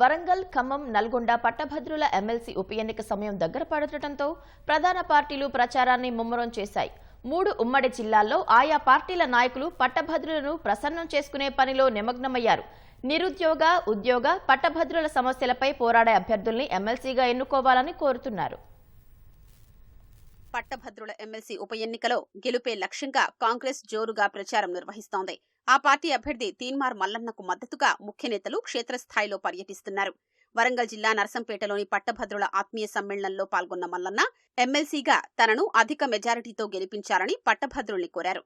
వరంగల్ ఖమ్మం నల్గొండ పట్టభద్రుల ఎమ్మెల్సీ ఉప ఎన్నిక సమయం దగ్గర పడటంతో ప్రధాన పార్టీలు ప్రచారాన్ని ముమ్మరం చేశాయి. మూడు ఉమ్మడి జిల్లాల్లో ఆయా పార్టీల నాయకులు పట్టభద్రులను ప్రసన్నం చేసుకునే పనిలో నిమగ్నమయ్యారు. నిరుద్యోగ ఉద్యోగ పట్టభద్రుల సమస్యలపై పోరాడే అభ్యర్థుల్ని ఎమ్మెల్సీగా ఎన్నుకోవాలని కోరుతున్నారు. పట్టభద్రుల ఎమ్మెల్సీ ఉప ఎన్నికలో గెలుపే లక్ష్యంగా కాంగ్రెస్ జోరుగా ప్రచారం నిర్వహిస్తోంది. ఆ పార్టీ అభ్యర్థి తీన్మార్ మల్లన్నకు మద్దతుగా ముఖ్య నేతలు క్షేత్రస్థాయిలో పర్యటిస్తున్నారు. వరంగల్ జిల్లా నర్సంపేటలోని పట్టభద్రుల ఆత్మీయ సమ్మేళనంలో పాల్గొన్న మల్లన్న ఎమ్మెల్సీగా తనను అధిక మెజారిటీతో గెలిపించాలని పట్టభద్రుల్ని కోరారు.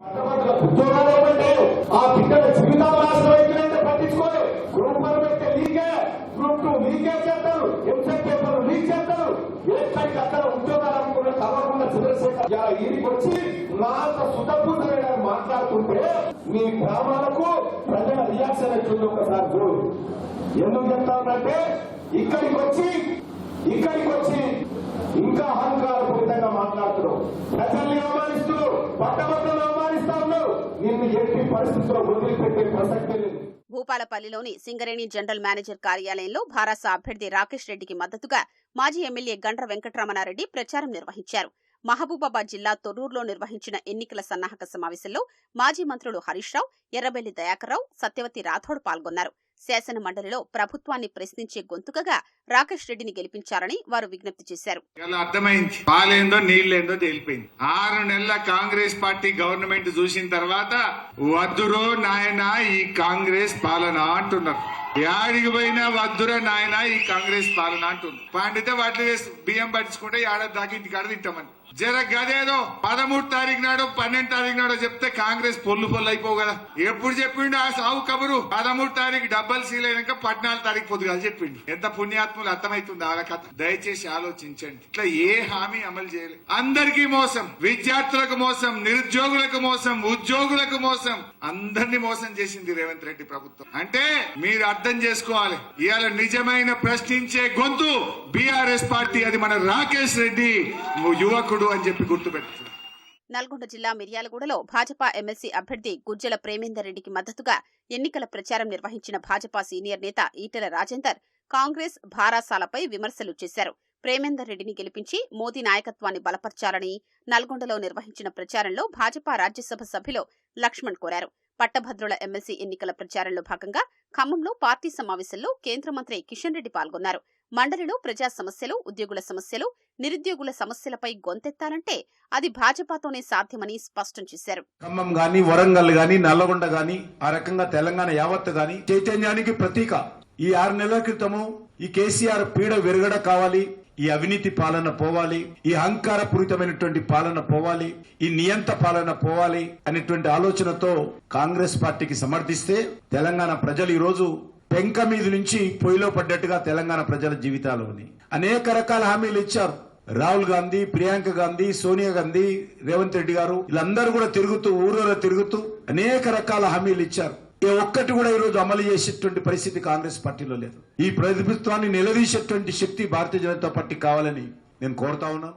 మాట్లాడుతుంటే మీ గ్రామాలకు ప్రజల రియాక్షన్ ఎట్లుంది ఒకసారి చూడు. ఎందుకు చెప్తానంటే ఇక్కడికి వచ్చి ఇక్కడికి వచ్చి ఇంకా అహంకారపూరితంగా మాట్లాడుతున్నావు. ప్రజల్ని అవమానిస్తూ పట్టభద్రులను అవమానిస్తా ఉన్నావు. నిన్ను ఎట్టి పరిస్థితుల్లో వదిలిపెట్టే ప్రసక్తి లేదు. భూపాలపల్లిలోని సింగరేణి జనరల్ మేనేజర్ కార్యాలయంలో భారస అభ్యర్థి రాకేష్ రెడ్డికి మద్దతుగా మాజీ ఎమ్మెల్యే గండ్ర వెంకటరమణారెడ్డి ప్రచారం నిర్వహించారు. మహబూబాబాద్ జిల్లా తొర్రూరులో నిర్వహించిన ఎన్నికల సన్నాహక సమావేశంలో మాజీ మంత్రులు హరీష్ రావు ఎర్రబెల్లి దయాకర్రావు సత్యవతి రాథోడ్ పాల్గొన్నారు. శాసన మండలిలో ప్రభుత్వాన్ని ప్రశ్నించే గొంతుకగా రాకేష్ రెడ్డిని గెలిపించారని వారు విజ్ఞప్తి చేశారు. అర్థమైంది. పాలేందో నీళ్ళేందో తేలిపోయింది. ఆరు నెలల కాంగ్రెస్ పార్టీ గవర్నమెంట్ చూసిన తర్వాత వద్దురో నాయన ఈ కాంగ్రెస్ పాలన అంటున్నారు. యాడికి పోయినా వద్దురా నాయన ఈ కాంగ్రెస్ పాలన అంటుంది. పండితే వాటి బియ్యం పట్టించుకుంటే ఏడాది దాకా ఇంటికాడ తింటామని. జర గదేదో పదమూడు తారీఖు నాడు పన్నెండు తారీఖు నాడు చెప్తే కాంగ్రెస్ పొల్లు పొల్లు అయిపోవు కదా. ఎప్పుడు చెప్పిండు ఆ సావు కబురు? పదమూడు తారీఖు డబ్బల్ సీల్ అయినాక పద్నాలుగు తారీఖు పొద్దుగాల చెప్పిండు. ఎంత పుణ్యాత్ములు అర్థమవుతుంది ఆ కథ? దయచేసి ఆలోచించండి. ఇట్లా ఏ హామీ అమలు చేయలేదు అందరికీ మోసం విద్యార్థులకు మోసం నిరుద్యోగులకు మోసం ఉద్యోగులకు మోసం. అందరినీ మోసం చేసింది రేవంత్ రెడ్డి ప్రభుత్వం. అంటే మీరు అర్థం చేసుకోవాలి. ఇవాళ నిజమైన ప్రశ్నించే గొంతు బీఆర్ఎస్ పార్టీ అది మన రాకేష్ రెడ్డి యువకుడు అని చెప్పి గుర్తుపెట్టుకున్నారు నల్గొండ జిల్లా మిర్యాలగూడలో భాజపా ఎమ్మెల్సీ అభ్యర్థి గుజ్జల ప్రేమేందర్ రెడ్డికి మద్దతుగా ఎన్నికల ప్రచారం నిర్వహించిన భాజపా సీనియర్ నేత ఈటెల రాజేందర్ కాంగ్రెస్ భారాసాలపై విమర్శలు చేశారు. ప్రేమేందర్ రెడ్డిని గెలిపించి మోదీ నాయకత్వాన్ని బలపర్చాలని నల్గొండలో నిర్వహించిన ప్రచారంలో భాజపా రాజ్యసభ సభ్యులు లక్ష్మణ్ కోరారు. పట్టభద్రుల ఎమ్మెల్సీ ఎన్నికల ప్రచారంలో భాగంగా ఖమ్మంలో పార్టీ సమావేశంలో కేంద్ర మంత్రి కిషన్ రెడ్డి పాల్గొన్నారు. మండలిలో ప్రజా సమస్యలు ఉద్యోగుల సమస్యలు నిరుద్యోగుల సమస్యలపై గొంతెత్తాలంటే అది భాజపాతోనే సాధ్యమని స్పష్టం చేశారు. ఖమ్మం గాని వరంగల్ గాని నల్లగొండ గాని ఆ రకంగా తెలంగాణ యావత్ గాని చైతన్యానికి ప్రతీక. ఈ ఆరు నెలల క్రితము ఈ కేసీఆర్ పీడ విరగడ కావాలి. ఈ అవినీతి పాలన పోవాలి ఈ అహంకారపూరితమైనటువంటి పాలన పోవాలి ఈ నియంత పాలన పోవాలి అనేటువంటి ఆలోచనతో కాంగ్రెస్ పార్టీకి సమర్థిస్తే తెలంగాణ ప్రజలు ఈరోజు పెంక మీద నుంచి పొయ్యిలో పడ్డట్టుగా తెలంగాణ ప్రజల జీవితాలు ఉన్నాయి. అనేక రకాల హామీలు ఇచ్చారు. రాహుల్ గాంధీ ప్రియాంక గాంధీ సోనియా గాంధీ రేవంత్ రెడ్డి గారు వీళ్ళందరూ కూడా తిరుగుతూ ఊరూర తిరుగుతూ అనేక రకాల హామీలు ఇచ్చారు. ఏ ఒక్కటి కూడా ఈ రోజు అమలు చేసేటువంటి పరిస్థితి కాంగ్రెస్ పార్టీలో లేదు. ఈ ప్రభుత్వాన్ని నిలదీసేటువంటి శక్తి భారతీయ జనతా పార్టీ కావాలని నేను కోరుతా ఉన్నాను.